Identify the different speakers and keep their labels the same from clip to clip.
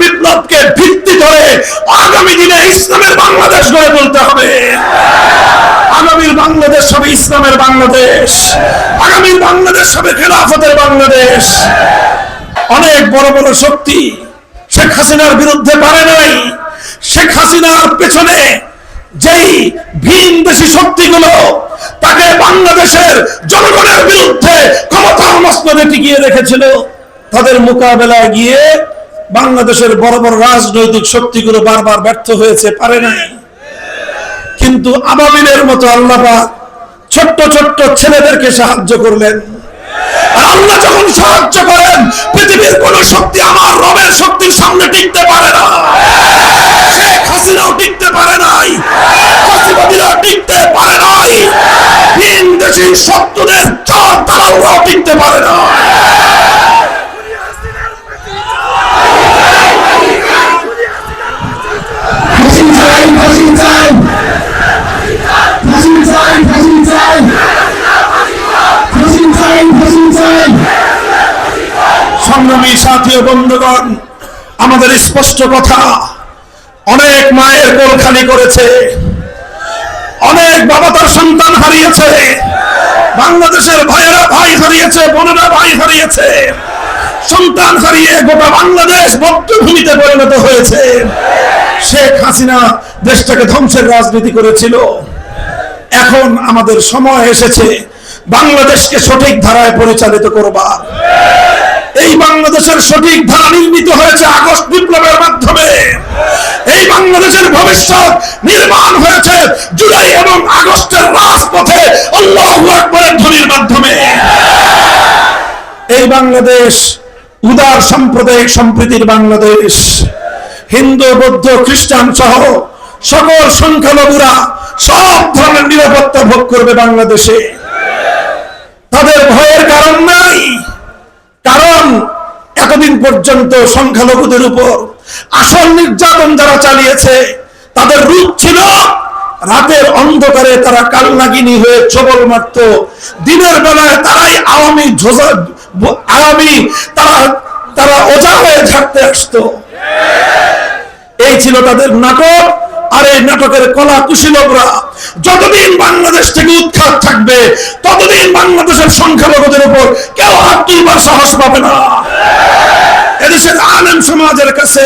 Speaker 1: বিপ্লবকে ভিত্তি ধরে আগামী দিনে ইসলামের বাংলাদেশ গড়ে তুলতে হবে। আগামীর বাংলাদেশ হবে ইসলামের বাংলাদেশ। আগামীর বাংলাদেশ হবে খেলাফতের বাংলাদেশ। অনেক বড় বড় শক্তি শেখ হাসিনার বিরুদ্ধে পারে নাই। শেখ হাসিনার পেছনে যেই ভিন দেশি শক্তিগুলো, তাকে বাংলাদেশের জনগণের বিরুদ্ধে ক্ষমতার মসনদে টিকিয়ে রেখেছিল, তাদের মোকাবেলায় গিয়ে বাংলাদেশের বড় বড় রাজনৈতিক শক্তিগুলো বারবার ব্যর্থ হয়েছে, পারে নাই। কিন্তু আবাবিলের মতো আল্লাহ পাক ছোট্ট ছোট্ট ছেলেদেরকে সাহায্য করলেন। আর আল্লাহ যখন সাহায্য করেন, পৃথিবীর কোন শক্তি আমার রবের শক্তির সামনে টিকতে পারে না। শেখ হাসিনাও টিকতে পারে নাই। ফাঁসিবাদীরা টিকতে পারে নাই। ভিন দেশি শত্রুদের চার দালালরাও টিকতে পারে না
Speaker 2: ফাঁসি
Speaker 1: সংগ্রামী সাথী বন্ধুগণ, আমাদের স্পষ্ট কথা, অনেক মায়ের কোল খালি করেছে, অনেক বাবা তার সন্তান হারিয়েছে, বাংলাদেশের ভাইয়েরা ভাই হারিয়েছে, বোনেরা ভাই হারিয়েছে, সন্তান হারিয়ে গোটা বাংলাদেশ বদ্ধভূমিতে পরিণত হয়েছে। শেখ হাসিনা দেশটাকে ধ্বংসের রাজনীতি করেছিল। এখন আমাদের সময় এসেছে, বাংলাদেশকে সঠিক ধারায় পরিচালিত করবার। এই বাংলাদেশের সঠিক ধারা নির্মিত হয়েছে আগস্ট বিপ্লবের মাধ্যমে। এই বাংলাদেশের ভবিষ্যৎ নির্মাণ হয়েছে জুলাই এবং আগস্টের রাজপথে ধ্বনির মাধ্যমে। এই বাংলাদেশ, উদার সাম্প্রদায়িক সম্প্রীতির বাংলাদেশ, হিন্দু, বৌদ্ধ, খ্রিস্টান সহ সকল সংখ্যালঘুরা সব ধরনের নিরাপত্তা ভোগ করবে বাংলাদেশে। তাদের ভয়ের কারণ নাই। কারণ এতদিন পর্যন্ত সংখ্যালঘুদের উপর আসল নির্যাতন যারা চালিয়েছে, তাদের রূপ ছিল রাতের অন্ধকারে তারা কালনাগিনী হয়ে ছবল মারত। দিনের বেলায় তারাই আওয়ামী আওয়ামী তারা তারা ওজা হয়ে ঝাড়তে আসতো। এই ছিল তাদের নাটক। আর এই নাটকের কলা কুশীলকরা যতদিন বাংলাদেশ থেকে উৎখাত থাকবে, ততদিন বাংলাদেশের সংখ্যালঘুদের উপর কেউ হাত তুলবার সাহস পাবে না। এদেশের আলেম সমাজের কাছে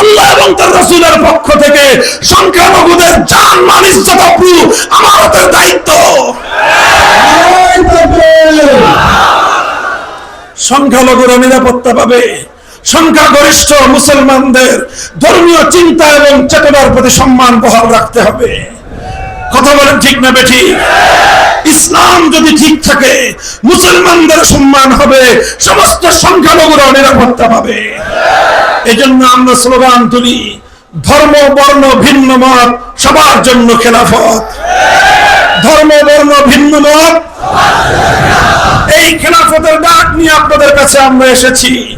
Speaker 1: আল্লাহ এবং তার রসুলের পক্ষ থেকে সংখ্যালঘুদের জান মান ইজ্জত আব্রু আমানতের দায়িত্ব। সংখ্যালঘুরা নিরাপত্তা পাবে। সংখ্যাগরিষ্ঠ মুসলমানদের ধর্মীয় চিন্তা এবং চেতনার প্রতি সম্মান বহাল রাখতে হবে। কথা বলেন ঠিক না বেঠি? ইসলাম যদি ঠিক থাকে, মুসলমানদের সম্মান হবে, সমস্ত সংখ্যালঘুরা নিরাপত্তা পাবে। এজন্য আমরা স্লোগান তুলি, ধর্ম, বর্ণ, ভিন্ন মত, সবার জন্য খেলাফত। ধর্ম, বর্ণ, ভিন্ন মত, এই খেলাফতের ডাক নিয়ে আপনাদের কাছে আমরা এসেছি।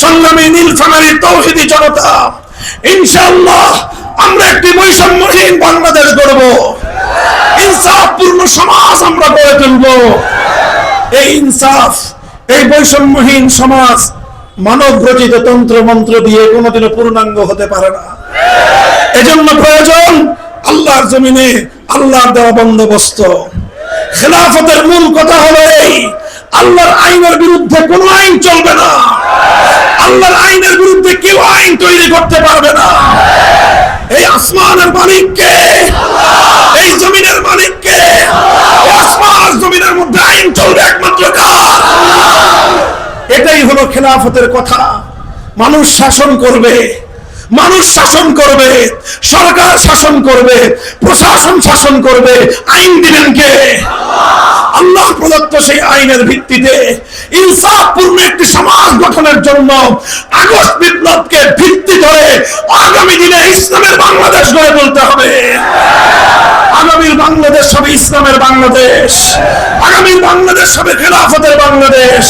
Speaker 1: সংগ্রামী নীলফামারী তৌহিদি জনতা, ইনশাআল্লাহ আমরা একটি বৈষম্যহীন বাংলাদেশ গড়ব। ইনসাফপূর্ণ সমাজ আমরা গড়ে তুলব। এই ইনসাফ, এই বৈষম্যহীন সমাজ মানব রচিত তন্ত্র মন্ত্র দিয়ে কোনোদিনও পূর্ণাঙ্গ হতে পারে না। এজন্য প্রয়োজন আল্লাহর জমিনে আল্লাহর দেওয়া বন্দোবস্ত। খেলাফতের মূল কথা হলো এই আল্লাহর আইনের বিরুদ্ধে কোনো আইন চলবে না। আল্লাহর আইনের বিরুদ্ধে কেউ আইন তৈরি করতে পারবে না। এই আসমানের মালিককে এই জমিনের মালিককে আসমান জমিনের মধ্যে আইন চলবে একমাত্র এটাই হলো খেলাফতের কথা। মানুষ শাসন করবে। মানুষ শাসন করবে, সরকার শাসন করবে, প্রশাসন শাসন করবে, আইন দিবেন কে? আল্লাহ প্রদত্ত সেই আইনের ভিত্তিতে ইনসাফপূর্ণ একটি সমাজ গঠনের জন্য আগস্ট বিপ্লবকে ভিত্তি ধরে আগামী দিনে ইসলামের বাংলাদেশ গড়ে তুলতে হবে। আগামীর বাংলাদেশ হবে ইসলামের বাংলাদেশ। আগামীর বাংলাদেশ হবে খেলাফতের বাংলাদেশ।